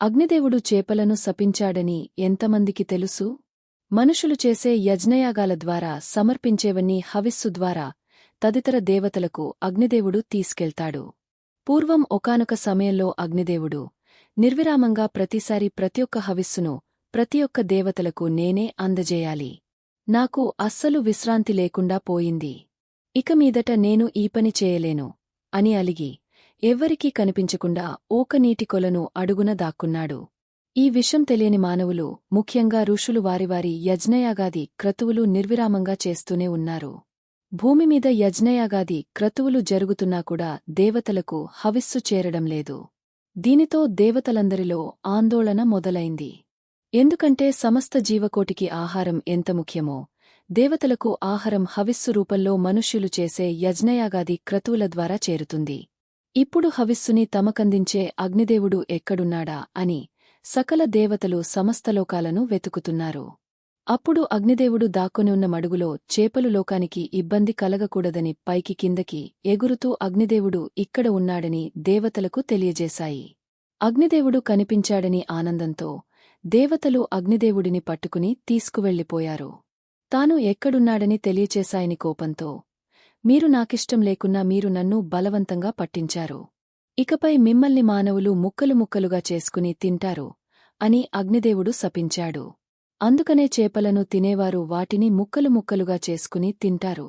అగ్నిదేవుడు చేపలను శపించాడని ఎంతమందికి తెలుసు? మనుషులు చేసే యజ్ఞయాగాల ద్వారా సమర్పించేవన్నీ హవిస్సు ద్వారా తదితర దేవతలకు అగ్నిదేవుడు తీసుకెళ్తాడు. పూర్వం ఒకానొక సమయంలో అగ్నిదేవుడు నిర్విరామంగా ప్రతిసారి ప్రతియొక్క హవిస్సును ప్రతి ఒక్క దేవతలకు నేనే అందజేయాలి. నాకు అస్సలు విశ్రాంతి లేకుండా పోయింది. ఇక మీదట నేను ఈ పని చేయలేను అని అలిగి ఎవ్వరికీ కనిపించకుండా ఓక నీటి కొలను అడుగున దాక్కున్నాడు. ఈ విషయం తెలియని మానవులు ముఖ్యంగా ఋషులు వారివారి యజ్ఞయాగాది క్రతువులు నిర్విరామంగా చేస్తూనే ఉన్నారు. భూమిమీద యజ్ఞయాగాది క్రతువులు జరుగుతున్నా కూడా దేవతలకు హవిస్సు చేరడం లేదు. దీనితో దేవతలందరిలో ఆందోళన మొదలైంది. ఎందుకంటే సమస్త జీవకోటికి ఆహారం ఎంత ముఖ్యమో దేవతలకు ఆహారం హవిస్సు రూపంలో మనుష్యులు చేసే యజ్ఞయాగాది క్రతువుల ద్వారా చేరుతుంది. ఇప్పుడు హవిస్సుని తమకందించే అగ్నిదేవుడు ఎక్కడున్నాడా అని సకల దేవతలు సమస్తలోకాలను వెతుకుతున్నారు. అప్పుడు అగ్నిదేవుడు దాక్కుని ఉన్న మడుగులో చేపలు లోకానికి ఇబ్బంది కలగకూడదని పైకి కిందకి ఎగురుతూ అగ్నిదేవుడు ఇక్కడ ఉన్నాడని దేవతలకు తెలియజేశాయి. అగ్నిదేవుడు కనిపించాడని ఆనందంతో దేవతలు అగ్నిదేవుడిని పట్టుకుని తీసుకువెళ్ళిపోయారు తాను ఎక్కడున్నాడని తెలియచేశాయని కోపంతో మీరు నాకిష్టం లేకున్నా మీరు నన్ను బలవంతంగా పట్టించారు. ఇకపై మిమ్మల్ని మానవులు ముక్కలు ముక్కలుగా చేసుకుని తింటారు అని అగ్నిదేవుడు శపించాడు. అందుకనే చేపలను తినేవారు వాటిని ముక్కలు ముక్కలుగా చేసుకుని తింటారు.